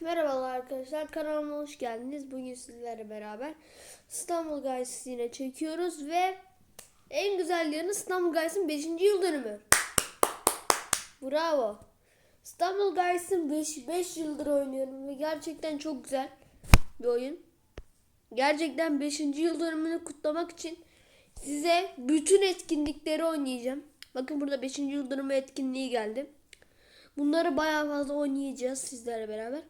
Merhabalar arkadaşlar kanalıma hoş geldiniz. Bugün sizlerle beraber İstanbul Guys yine çekiyoruz ve en güzel yanı İstanbul Guys'ın 5. yıl dönümü. Bravo. İstanbul Guys'ın 5, 5 yıldır oynuyorum ve gerçekten çok güzel bir oyun. Gerçekten 5. yıl dönümünü kutlamak için size bütün etkinlikleri oynayacağım. Bakın burada 5. yıl dönümü etkinliği geldi. Bunları bayağı fazla oynayacağız sizlerle beraber.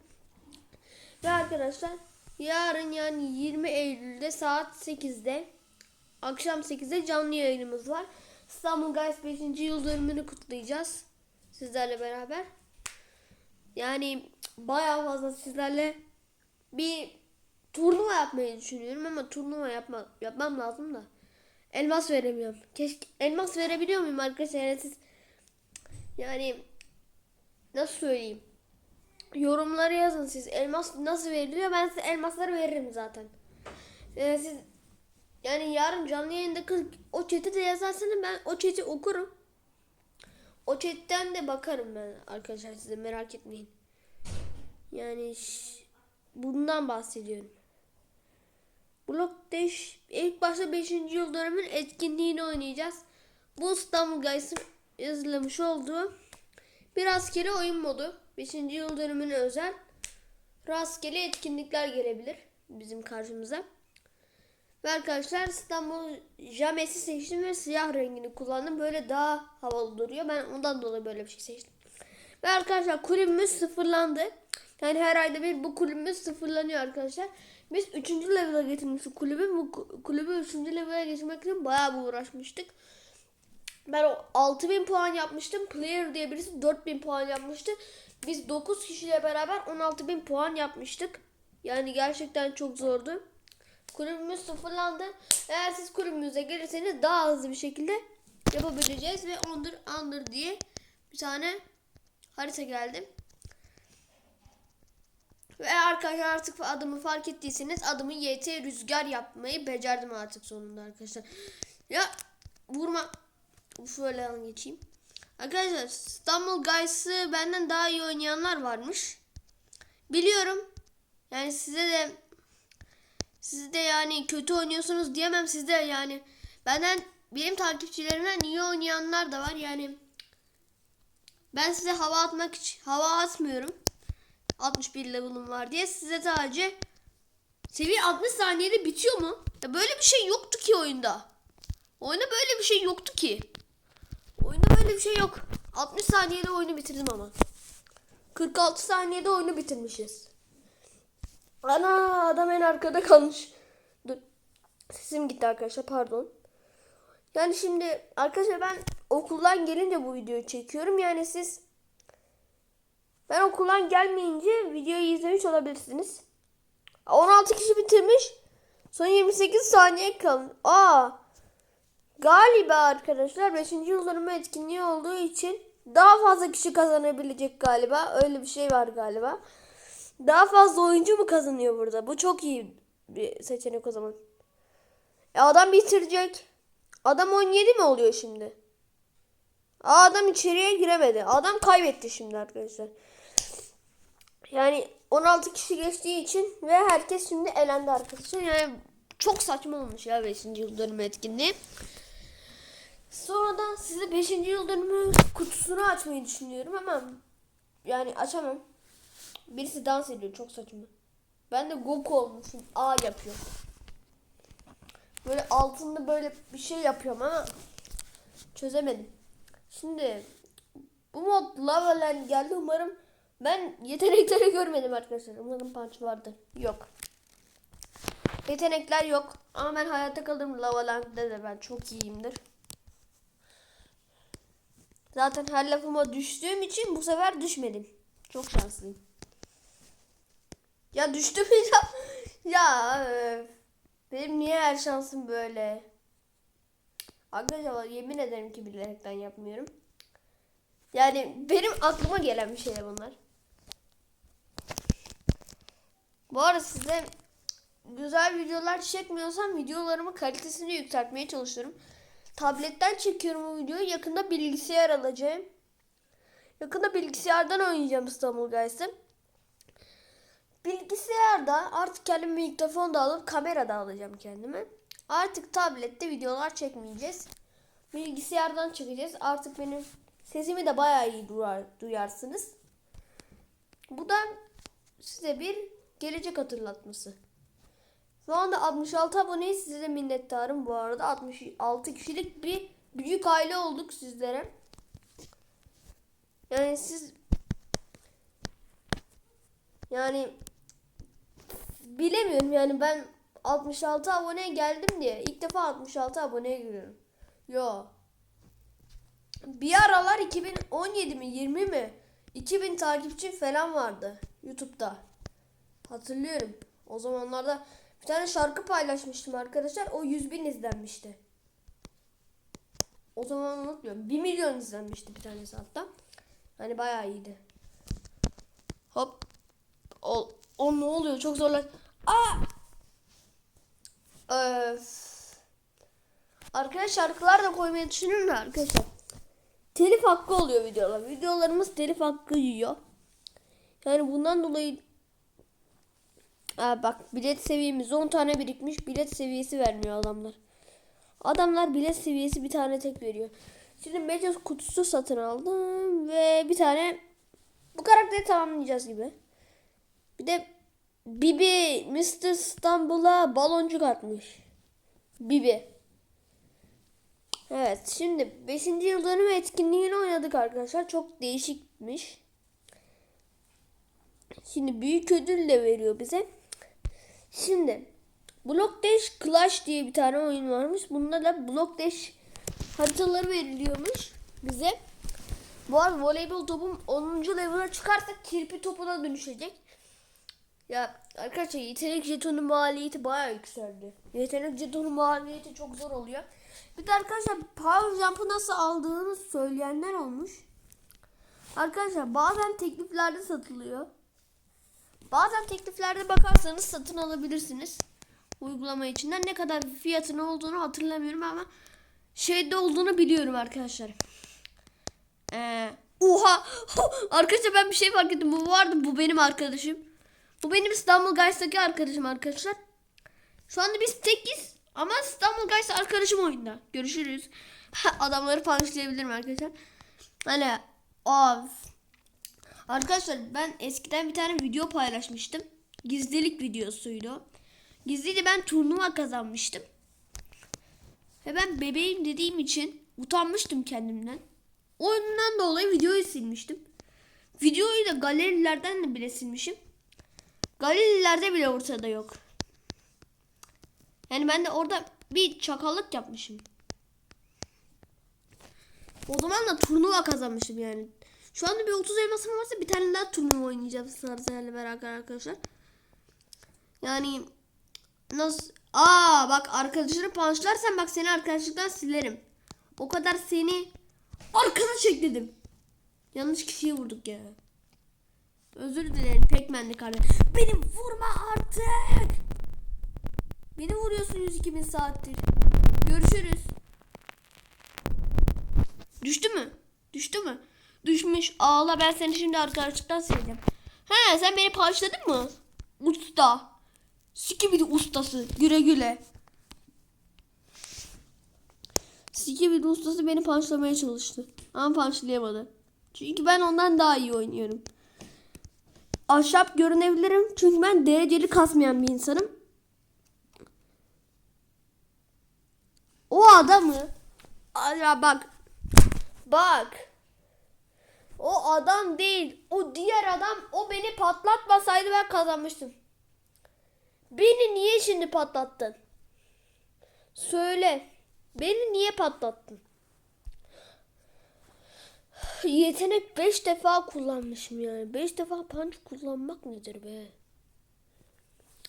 Ve arkadaşlar yarın yani 20 Eylül'de saat 8'de akşam 8'de canlı yayınımız var. İstanbul Guys 5. yıl dönümünü kutlayacağız sizlerle beraber. Yani bayağı fazla sizlerle bir turnuva yapmayı düşünüyorum ama turnuva yapma, yapmam lazım da. Elmas veremiyorum. Keşke elmas verebiliyor muyum arkadaşlar? Yani siz yani nasıl söyleyeyim? Yorumlara yazın siz. Elmas nasıl veriliyor? Ben size elmasları veririm zaten. Ee, siz yani yarın canlı yayında kız o chat'i de yazarsanız ben o chat'i okurum. O chat'ten de bakarım ben arkadaşlar size merak etmeyin. Yani bundan bahsediyorum. Blok Dash ilk başta 5. yıl dönümün etkinliğini oynayacağız. Bu İstanbul Guys'ın yazılmış olduğu bir rastgele oyun modu. 5. yıl dönümüne özel rastgele etkinlikler gelebilir bizim karşımıza. Ve arkadaşlar İstanbul James'i seçtim ve siyah rengini kullandım. Böyle daha havalı duruyor. Ben ondan dolayı böyle bir şey seçtim. Ve arkadaşlar kulübümüz sıfırlandı. Yani her ayda bir bu kulübümüz sıfırlanıyor arkadaşlar. Biz 3. level'a getirmiştik kulübü. Bu ku- kulübü 3. level'a getirmek için bayağı uğraşmıştık. Ben o 6000 puan yapmıştım. Player diye birisi 4000 puan yapmıştı. Biz 9 kişiyle beraber 16000 puan yapmıştık. Yani gerçekten çok zordu. Kulübümüz sıfırlandı. Eğer siz kulübümüze gelirseniz daha hızlı bir şekilde yapabileceğiz. Ve Under Under diye bir tane harita geldi. Ve arkadaşlar artık adımı fark ettiyseniz adımı YT Rüzgar yapmayı becerdim artık sonunda arkadaşlar. Ya vurma. Şöyle geçeyim. Arkadaşlar İstanbul Guys'ı benden daha iyi oynayanlar varmış. Biliyorum. Yani size de siz de yani kötü oynuyorsunuz diyemem siz de yani benden benim takipçilerimden iyi oynayanlar da var yani ben size hava atmak için hava atmıyorum 61 level'ım var diye size sadece seviye 60 saniyede bitiyor mu? Ya böyle bir şey yoktu ki oyunda. Oyunda böyle bir şey yoktu ki. Oyunda böyle bir şey yok. 60 saniyede oyunu bitirdim ama. 46 saniyede oyunu bitirmişiz. Ana adam en arkada kalmış. Dur. Sesim gitti arkadaşlar pardon. Yani şimdi arkadaşlar ben okuldan gelince bu videoyu çekiyorum. Yani siz ben okuldan gelmeyince videoyu izlemiş olabilirsiniz. 16 kişi bitirmiş. Son 28 saniye kalın. Aa. Galiba arkadaşlar 5. yıl dönümü etkinliği olduğu için daha fazla kişi kazanabilecek galiba. Öyle bir şey var galiba. Daha fazla oyuncu mu kazanıyor burada? Bu çok iyi bir seçenek o zaman. E adam bitirecek. Adam 17 mi oluyor şimdi? Adam içeriye giremedi. Adam kaybetti şimdi arkadaşlar. Yani 16 kişi geçtiği için ve herkes şimdi elendi arkadaşlar. Yani çok saçma olmuş ya 5. yıl dönümü etkinliği. Sonra da size 5. yıl dönümü kutusunu açmayı düşünüyorum ama yani açamam. Birisi dans ediyor çok saçma. Ben de Goku olmuşum. A yapıyorum. Böyle altında böyle bir şey yapıyorum ama çözemedim. Şimdi bu mod Lava Land geldi umarım ben yetenekleri görmedim arkadaşlar. Umarım punch vardı. Yok. Yetenekler yok. Ama ben hayatta kalırım Lava Land'de de ben çok iyiyimdir. Zaten her lafıma düştüğüm için bu sefer düşmedim. Çok şanslıyım. Ya düştüm ya. Ya benim niye her şansım böyle? Arkadaşlar yemin ederim ki bilerekten yapmıyorum. Yani benim aklıma gelen bir şey bunlar. Bu arada size güzel videolar çekmiyorsam videolarımın kalitesini yükseltmeye çalışıyorum. Tabletten çekiyorum bu videoyu. Yakında bilgisayar alacağım. Yakında bilgisayardan oynayacağım İstanbul Guys'ı. bilgisayarda artık kendime mikrofon da alıp kamera da alacağım kendime. Artık tablette videolar çekmeyeceğiz. Bilgisayardan çekeceğiz. Artık benim sesimi de bayağı iyi duyar, duyarsınız. Bu da size bir gelecek hatırlatması. Şu anda 66 aboneyiz. Size de minnettarım bu arada. 66 kişilik bir büyük aile olduk sizlere. Yani siz yani bilemiyorum yani ben 66 aboneye geldim diye ilk defa 66 aboneye giriyorum. Yo. Bir aralar 2017 mi 20 mi 2000 takipçi falan vardı YouTube'da. Hatırlıyorum. O zamanlarda bir tane şarkı paylaşmıştım arkadaşlar. O 100 bin izlenmişti. O zaman unutmuyorum. 1 milyon izlenmişti bir tanesi hatta. Hani bayağı iyiydi. Hop. O, o ne oluyor? Çok zorlar. Aa! Öf. Arkadaşlar şarkılar da koymayı düşünün de arkadaşlar. Telif hakkı oluyor videolar. Videolarımız telif hakkı yiyor. Yani bundan dolayı Aa, bak bilet seviyemiz 10 tane birikmiş. Bilet seviyesi vermiyor adamlar. Adamlar bilet seviyesi bir tane tek veriyor. Şimdi medya kutusu satın aldım ve bir tane bu karakteri tamamlayacağız gibi. Bir de Bibi Mr. İstanbul'a baloncuk atmış. Bibi. Evet şimdi 5. yıl dönümü etkinliğini oynadık arkadaşlar. Çok değişikmiş. Şimdi büyük ödül de veriyor bize. Şimdi Block Dash Clash diye bir tane oyun varmış. Bunda da Block Dash haritaları veriliyormuş bize. Bu arada voleybol topum 10. level'a çıkarsa kirpi topuna dönüşecek. Ya arkadaşlar yetenek jetonu maliyeti bayağı yükseldi. Yetenek jetonu maliyeti çok zor oluyor. Bir de arkadaşlar Power Jump'ı nasıl aldığını söyleyenler olmuş. Arkadaşlar bazen tekliflerde satılıyor. Bazen tekliflerde bakarsanız satın alabilirsiniz. Uygulama içinden ne kadar fiyatın olduğunu hatırlamıyorum ama şeyde olduğunu biliyorum arkadaşlar. Ee, oha! Arkadaşlar ben bir şey fark ettim. Bu vardı bu benim arkadaşım. Bu benim İstanbul Guys'taki arkadaşım arkadaşlar. Şu anda biz tekiz ama İstanbul Guys arkadaşım oyunda. Görüşürüz. Adamları punchlayabilirim arkadaşlar. Hani of. Arkadaşlar ben eskiden bir tane video paylaşmıştım. Gizlilik videosuydu. Gizlice ben turnuva kazanmıştım. Ve ben bebeğim dediğim için utanmıştım kendimden. Oyundan dolayı videoyu silmiştim. Videoyu da galerilerden de bile silmişim. Galerilerde bile ortada yok. Yani ben de orada bir çakallık yapmışım. O zaman da turnuva kazanmışım yani. Şu anda bir 30 elmasım varsa bir tane daha turnuva oynayacağım Sarısel'le beraber arkadaşlar. Yani nasıl? Aa bak arkadaşını punchlarsan bak seni arkadaşlıktan silerim. O kadar seni arkadaş ekledim. Yanlış kişiye vurduk ya. Özür dilerim pekmenli kardeş. Beni vurma artık. Beni vuruyorsun 102 bin saattir. Görüşürüz. Düştü mü? Düştü mü? Düşmüş. Ağla ben seni şimdi arkadaşlıktan sileceğim. He sen beni parçaladın mı? Usta. Sikibidi ustası. Güle güle. Sikibidi ustası beni punchlamaya çalıştı. Ama punchlayamadı. Çünkü ben ondan daha iyi oynuyorum. Ahşap görünebilirim. Çünkü ben dereceli kasmayan bir insanım. O adamı ya bak bak o adam değil o diğer adam o beni patlatmasaydı ben kazanmıştım. Beni niye şimdi patlattın? Söyle. Beni niye patlattın? Yetenek 5 defa kullanmışım yani. 5 defa punch kullanmak nedir be?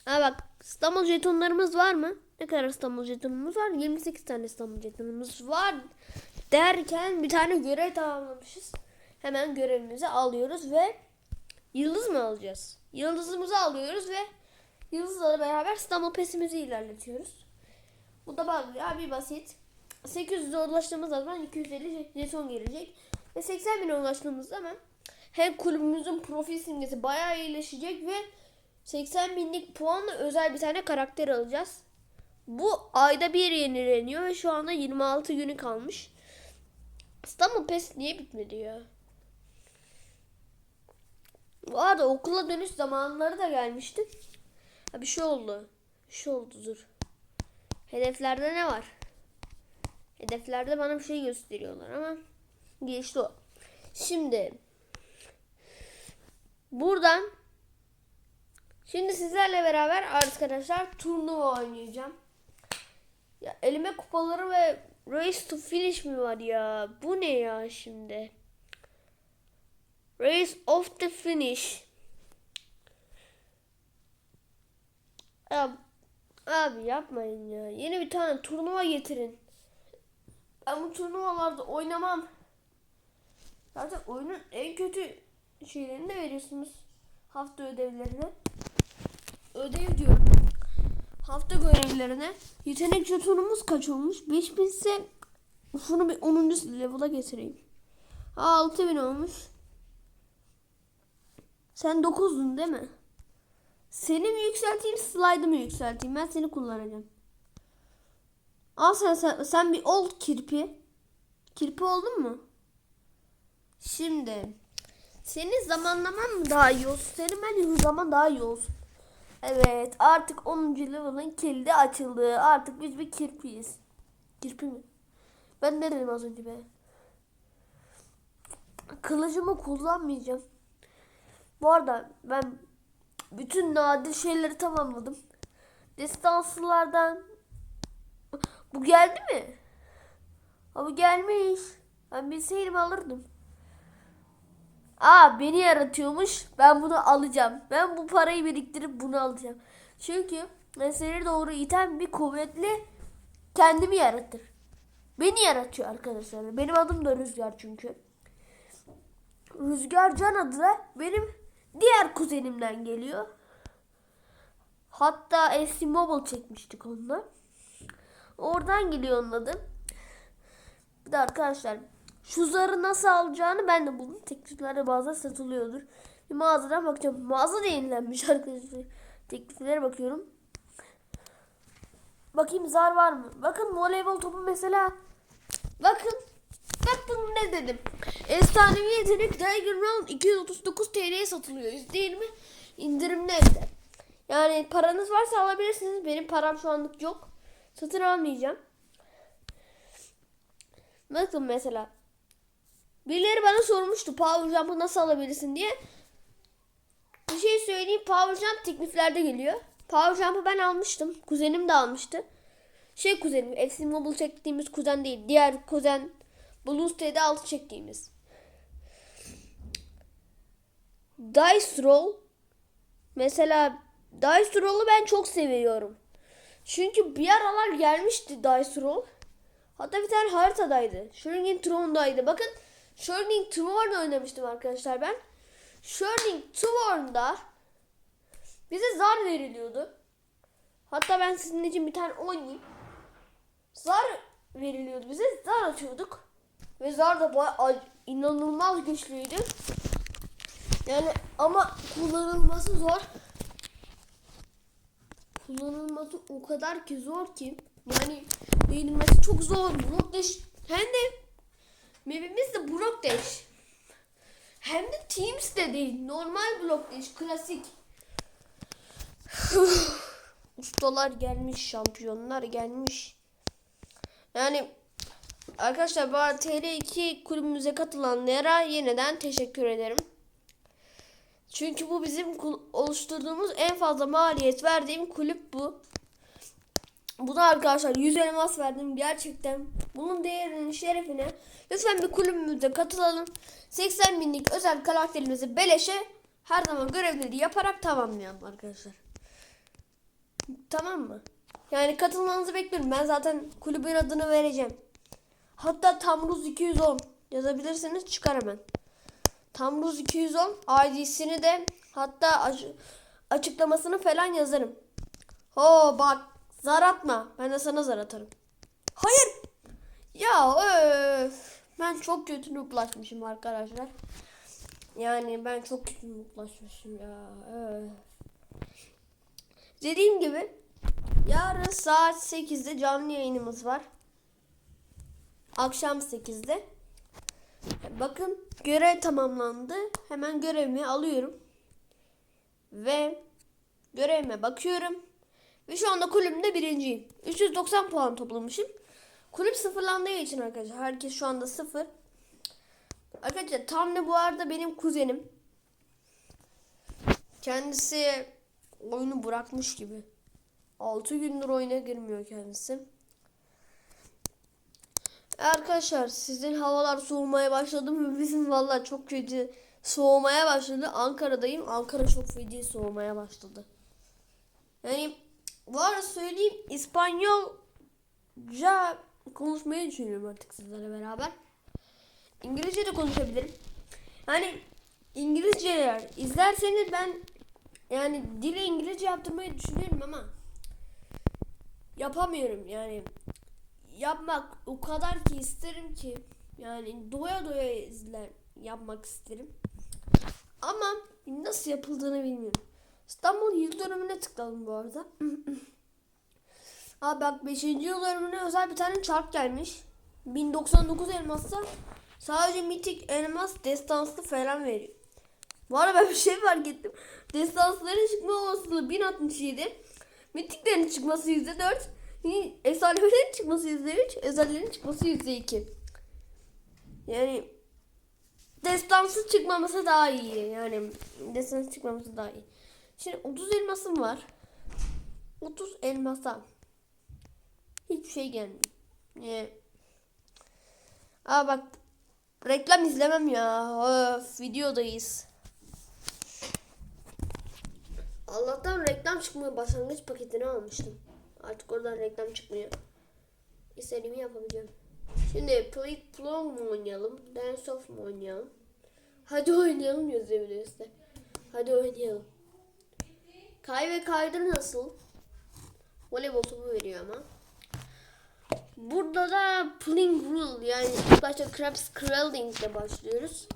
Ha bak İstanbul jetonlarımız var mı? Ne kadar İstanbul jetonumuz var? 28 tane İstanbul jetonumuz var. Derken bir tane görev tamamlamışız. Hemen görevimizi alıyoruz ve yıldız mı alacağız? Yıldızımızı alıyoruz ve yıldızla beraber İstanbul pesimizi ilerletiyoruz. Bu da bak ya bir basit. 800'e ulaştığımız zaman 250 jeton gelecek. Ve 80 bine ulaştığımız zaman hem kulübümüzün profil simgesi bayağı iyileşecek ve 80 binlik puanla özel bir tane karakter alacağız. Bu ayda bir yenileniyor ve şu anda 26 günü kalmış. İstanbul PES niye bitmedi ya? Bu arada okula dönüş zamanları da gelmişti. Ha bir şey oldu. Bir şey oldu dur. Hedeflerde ne var? Hedeflerde bana bir şey gösteriyorlar ama geçti o. Şimdi buradan şimdi sizlerle beraber arkadaşlar turnuva oynayacağım. Ya elime kupaları ve race to finish mi var ya? Bu ne ya şimdi? Race of the finish. Ya, abi yapmayın ya. Yeni bir tane turnuva getirin. Ben bu turnuvalarda oynamam. Zaten oyunun en kötü şeylerini de veriyorsunuz. Hafta ödevlerine. Ödev diyorum. Hafta görevlerine. Yetenek jetonumuz kaç olmuş? 5000 ise şunu bir 10. level'a getireyim. Ha 6000 olmuş. Sen 9'dun değil mi? Seni mi yükselteyim, slide'ı mı yükselteyim? Ben seni kullanacağım. Al sen, sen, sen bir ol kirpi. Kirpi oldun mu? Şimdi senin zamanlaman mı daha iyi olsun? Senin bence zaman daha iyi olsun. Evet artık 10. level'ın kilidi açıldı. Artık biz bir kirpiyiz. Kirpi mi? Ben ne dedim az önce be? Kılıcımı kullanmayacağım. Bu arada ben bütün nadir şeyleri tamamladım. Destansılardan bu geldi mi? Ha bu gelmiş. Ben bilseydim alırdım. Aa beni yaratıyormuş. Ben bunu alacağım. Ben bu parayı biriktirip bunu alacağım. Çünkü mesele doğru iten bir kuvvetli kendimi yaratır. Beni yaratıyor arkadaşlar. Benim adım da Rüzgar çünkü. Rüzgar Can adı da benim diğer kuzenimden geliyor. Hatta eski Mobile çekmiştik onunla. Oradan geliyor onun adı. Bir de arkadaşlar şu zarı nasıl alacağını ben de buldum. Tekliflerde bazen satılıyordur. Bir mağazadan bakacağım. Mağaza da yenilenmiş arkadaşlar. Tekliflere bakıyorum. Bakayım zar var mı? Bakın voleybol topu mesela. Bakın. Bakın ne dedim. Efsanevi yetenek Tiger Round 239 TL'ye satılıyor. %20 indirimli evde. Yani paranız varsa alabilirsiniz. Benim param şu anlık yok. Satın almayacağım. Bakın mesela. Birileri bana sormuştu Power Jump'ı nasıl alabilirsin diye. Bir şey söyleyeyim Power Jump tekliflerde geliyor. Power Jump'ı ben almıştım. Kuzenim de almıştı. Şey kuzenim FC Mobile çektiğimiz kuzen değil. Diğer kuzen Blues T'de altı çektiğimiz. Dice Roll Mesela Dice Roll'u ben çok seviyorum. Çünkü bir aralar gelmişti Dice Roll. Hatta bir tane haritadaydı. Shrinking Throne'daydı. Bakın Shrinking Throne oynamıştım arkadaşlar ben. Shrinking Throne'da bize zar veriliyordu. Hatta ben sizin için bir tane oynayayım. Zar veriliyordu bize. Zar atıyorduk. Ve zar da inanılmaz güçlüydü. Yani ama kullanılması zor. Kullanılması o kadar ki zor ki. Yani değinilmesi çok zor. Dash hem de map'imiz de Dash. Hem de Teams de değil. Normal Dash. Klasik. Ustalar gelmiş. Şampiyonlar gelmiş. Yani arkadaşlar arada TR2 kulübümüze katılanlara yeniden teşekkür ederim. Çünkü bu bizim oluşturduğumuz en fazla maliyet verdiğim kulüp bu. Buna arkadaşlar 100 elmas verdim gerçekten. Bunun değerinin şerefine lütfen bir kulübümüze katılalım. 80 binlik özel karakterimizi beleşe her zaman görevleri yaparak tamamlayalım arkadaşlar. Tamam mı? Yani katılmanızı bekliyorum. Ben zaten kulübün adını vereceğim. Hatta Tamruz 210 yazabilirsiniz çıkar hemen. Tamruz 210 ID'sini de hatta açıklamasını falan yazarım. Ho bak zar atma. Ben de sana zar atarım. Hayır. Ya öf. Ben çok kötü nuklaşmışım arkadaşlar. Yani ben çok kötü nuklaşmışım ya. Öf. Dediğim gibi yarın saat 8'de canlı yayınımız var. Akşam 8'de. Bakın görev tamamlandı. Hemen görevimi alıyorum. Ve görevime bakıyorum. Ve şu anda kulübümde birinciyim. 390 puan toplamışım. Kulüp sıfırlandığı için arkadaşlar. Herkes şu anda sıfır. Arkadaşlar tam da bu arada benim kuzenim. Kendisi oyunu bırakmış gibi. 6 gündür oyuna girmiyor kendisi. Arkadaşlar sizin havalar soğumaya başladı mı? Bizim valla çok kötü soğumaya başladı. Ankara'dayım. Ankara çok feci soğumaya başladı. Yani bu söyleyeyim İspanyolca konuşmayı düşünüyorum artık sizlerle beraber. İngilizce de konuşabilirim. Yani İngilizceler izlerseniz ben yani dili İngilizce yaptırmayı düşünüyorum ama yapamıyorum yani yapmak o kadar ki isterim ki yani doya doya izler yapmak isterim ama nasıl yapıldığını bilmiyorum. İstanbul yıl dönümüne tıkladım bu arada. Ha bak 5. yıl dönümüne özel bir tane çark gelmiş. 1099 elmassa sadece mitik elmas destanslı falan veriyor. Bu arada ben bir şey fark ettim. Destansların çıkma olasılığı 1067. Mitiklerin çıkması %4. Efsanelerin çıkması %3. Özellerin çıkması %2. Yani destansı çıkmaması daha iyi. Yani destansı çıkmaması daha iyi. Şimdi 30 elmasım var. 30 elmasa hiçbir şey gelmiyor. Yani, aa bak reklam izlemem ya. Öf, videodayız. Allah'tan reklam çıkmıyor. Başlangıç paketini almıştım. Artık oradan reklam çıkmıyor. İstediğimi yapabiliyorum. Şimdi Play Plong mu oynayalım? Dance Off mu oynayalım? Hadi oynayalım yazıyor bir. Hadi oynayalım. Kay ve kaydır nasıl? Voleybol topu veriyor ama. Burada da Pling Rule yani ilk başta Crabs Crawling ile başlıyoruz.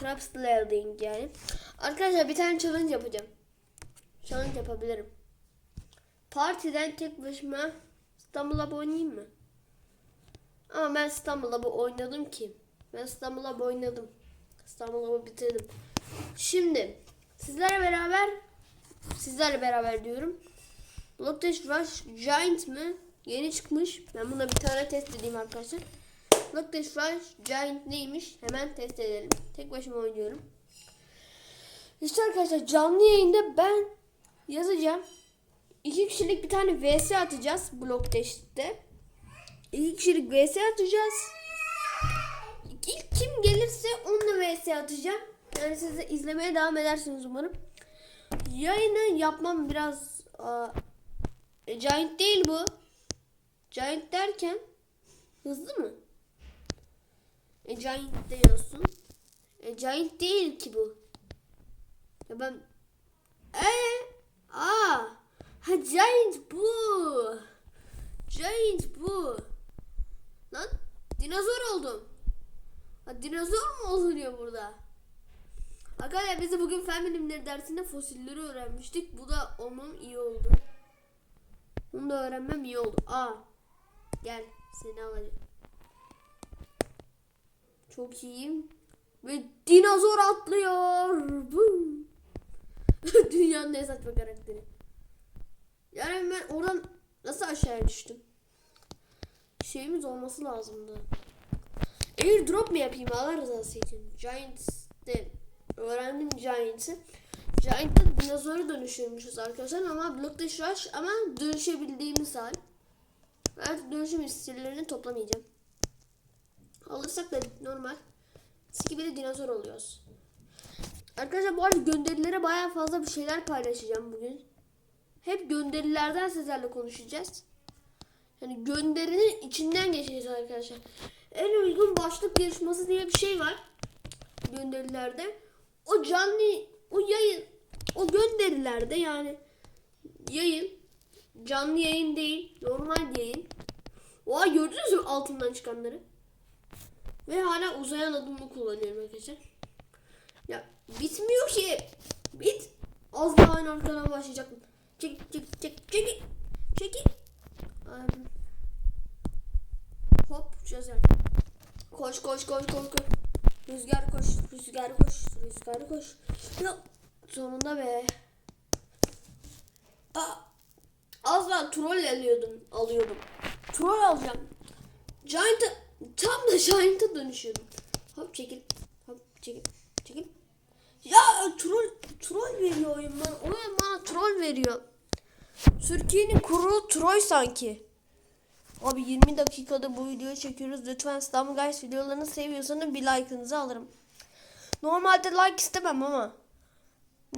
Crabs Landing yani. Arkadaşlar bir tane challenge yapacağım. Challenge yapabilirim. Partiden tek başıma İstanbul Hub oynayayım mı? Ama ben İstanbul Hub'ı oynadım ki. Ben İstanbul Hub oynadım. İstanbul Hub'ı bitirdim. Şimdi sizlerle beraber sizlerle beraber diyorum. Block Dash Rush Giant mi? Yeni çıkmış. Ben buna bir tane test edeyim arkadaşlar. Block Dash Rush Giant neymiş? Hemen test edelim. Tek başıma oynuyorum. İşte arkadaşlar canlı yayında ben yazacağım. İki kişilik bir tane VS atacağız Block Dash'te. İki kişilik VS atacağız. İlk kim gelirse onunla VS atacağım. Yani siz de izlemeye devam edersiniz umarım. Yayını yapmam biraz aa, e, Giant değil bu. Giant derken hızlı mı? E Giant diyorsun. E Giant değil ki bu. Ya ben e aa ha Giant bu. Giant bu. Lan dinozor oldum. Ha dinozor mu oluyor burada? Arkadaşlar biz bugün fen bilimleri dersinde fosilleri öğrenmiştik. Bu da olmam iyi oldu. Bunu da öğrenmem iyi oldu. Aa. Gel seni alacağım. Çok iyiyim. Ve dinozor atlıyor. Dünyanın en saçma karakteri. Yani ben oradan nasıl aşağıya düştüm? Şeyimiz olması lazımdı. Airdrop mu yapayım Allah rızası için? Giants'te öğrendim Giants'ı. Giant'ta dinozora dönüşüyormuşuz arkadaşlar ama Block Dash Rush ama dönüşebildiğimiz hal. Artık dönüşüm iksirlerini toplamayacağım. Alırsak da normal. Skibidi dinozor oluyoruz. Arkadaşlar bu arada gönderilere baya fazla bir şeyler paylaşacağım bugün. Hep gönderilerden sizlerle konuşacağız. Yani gönderinin içinden geçeceğiz arkadaşlar. En uygun başlık yarışması diye bir şey var. Gönderilerde. O canlı, o yayın, o gönderilerde yani yayın, canlı yayın değil, normal yayın. Oha gördünüz mü altından çıkanları? Ve hala uzayan adımını kullanıyorum arkadaşlar. Ya bitmiyor ki. Bit. Az daha en arkadan başlayacaktım. Çek çek çek çek. Çek. Abi. Hop çözer. Koş koş koş koş koş. Rüzgar koş, rüzgar koş, rüzgar koş. Ya, sonunda be. Aa, az daha troll alıyordum, alıyordum. Troll alacağım. Giant'a, tam da Giant'a dönüşüyordum. Hop çekil, hop çekil, çekil. Ya troll, troll veriyor oyun bana. Oyun bana troll veriyor. Türkiye'nin kuru troll sanki. Abi 20 dakikada bu videoyu çekiyoruz. Lütfen Stam Guys videolarını seviyorsanız bir like'ınızı alırım. Normalde like istemem ama.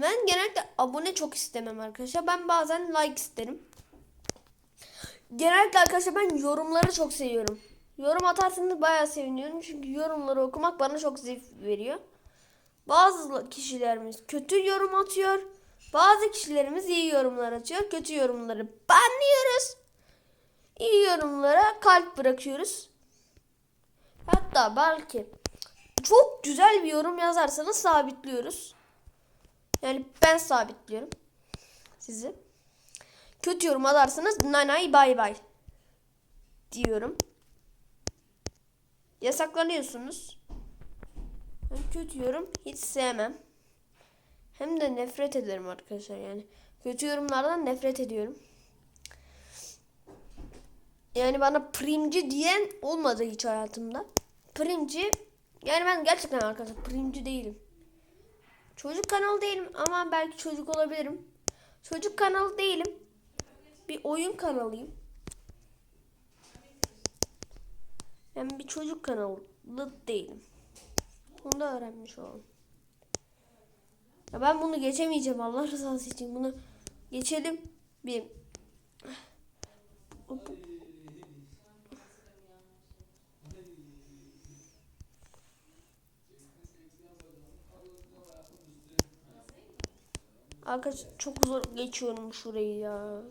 Ben genelde abone çok istemem arkadaşlar. Ben bazen like isterim. Genellikle arkadaşlar ben yorumları çok seviyorum. Yorum atarsanız bayağı seviniyorum. Çünkü yorumları okumak bana çok zevk veriyor. Bazı kişilerimiz kötü yorum atıyor. Bazı kişilerimiz iyi yorumlar atıyor. Kötü yorumları banlıyoruz. İyi yorumlara kalp bırakıyoruz. Hatta belki çok güzel bir yorum yazarsanız sabitliyoruz. Yani ben sabitliyorum sizi. Kötü yorum atarsanız nanay bay bay diyorum. Yasaklanıyorsunuz. Kötü yorum hiç sevmem. Hem de nefret ederim arkadaşlar yani. Kötü yorumlardan nefret ediyorum. Yani bana primci diyen olmadı hiç hayatımda. Primci yani ben gerçekten arkadaşlar primci değilim. Çocuk kanalı değilim ama belki çocuk olabilirim. Çocuk kanalı değilim. Bir oyun kanalıyım. Ben bir çocuk kanalı değilim. Bunu da öğrenmiş olalım. Ya ben bunu geçemeyeceğim Allah rızası için. Bunu geçelim. Bir Arkadaş çok zor geçiyorum şurayı ya.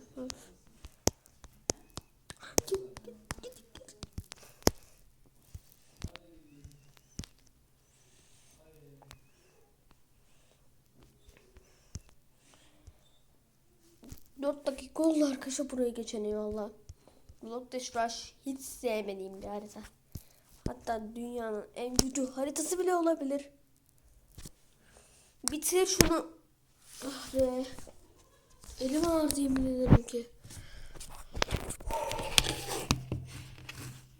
Oldu arkadaşlar buraya geçeni valla. Block Dash Rush hiç sevmediğim bir harita. Hatta dünyanın en güçlü haritası bile olabilir. Bitir şunu. Ah be. Elim ağrıdı yemin ederim ki.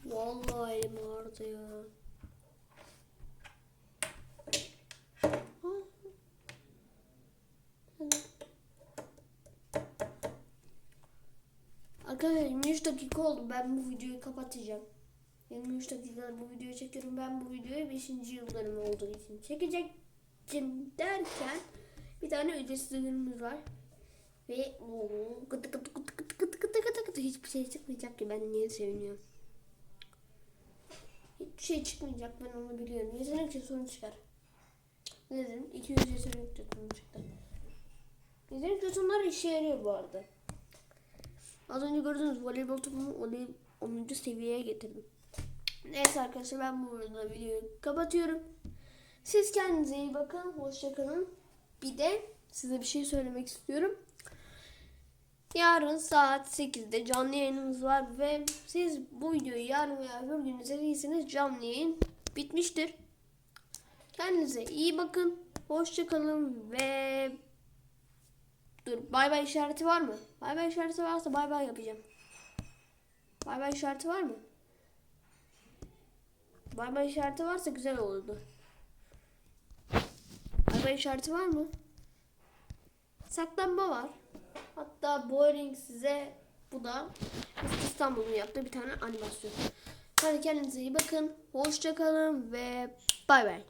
Vallahi elim ağrıdı ya. Arkadaşlar 23 dakika oldu. Ben bu videoyu kapatacağım. 23 dakika bu videoyu çekiyorum. Ben bu videoyu 5. yıllarım olduğu için çekecektim derken bir tane ücretsiz ürünümüz var. Ve ooo gıdı gıdı gıdı gıdı gıdı gıdı gıdı hiçbir şey çıkmayacak ki ben niye seviniyorum. Hiçbir şey çıkmayacak ben onu biliyorum. Yetenekçe sorun çıkar. Ne dedim? 200 yetenekçe sorun çıktı. Yetenekçe sorunlar işe yarıyor bu arada. Az önce gördüğünüz voleybol topumu voleybol 10. seviyeye getirdim. Neyse arkadaşlar ben bu arada videoyu kapatıyorum. Siz kendinize iyi bakın. Hoşçakalın. Bir de size bir şey söylemek istiyorum. Yarın saat 8'de canlı yayınımız var ve siz bu videoyu yarın veya öbür gün izlediyseniz canlı yayın bitmiştir. Kendinize iyi bakın. Hoşçakalın ve dur bay bay işareti var mı? Bay bay işareti varsa bay bay yapacağım. Bay bay işareti var mı? Bay bay işareti varsa güzel olurdu. Bay bay işareti var mı? Saklanma var. Hatta Boring size bu da İstanbul'un yaptığı bir tane animasyon. Hadi kendinize iyi bakın. Hoşçakalın ve bay bay.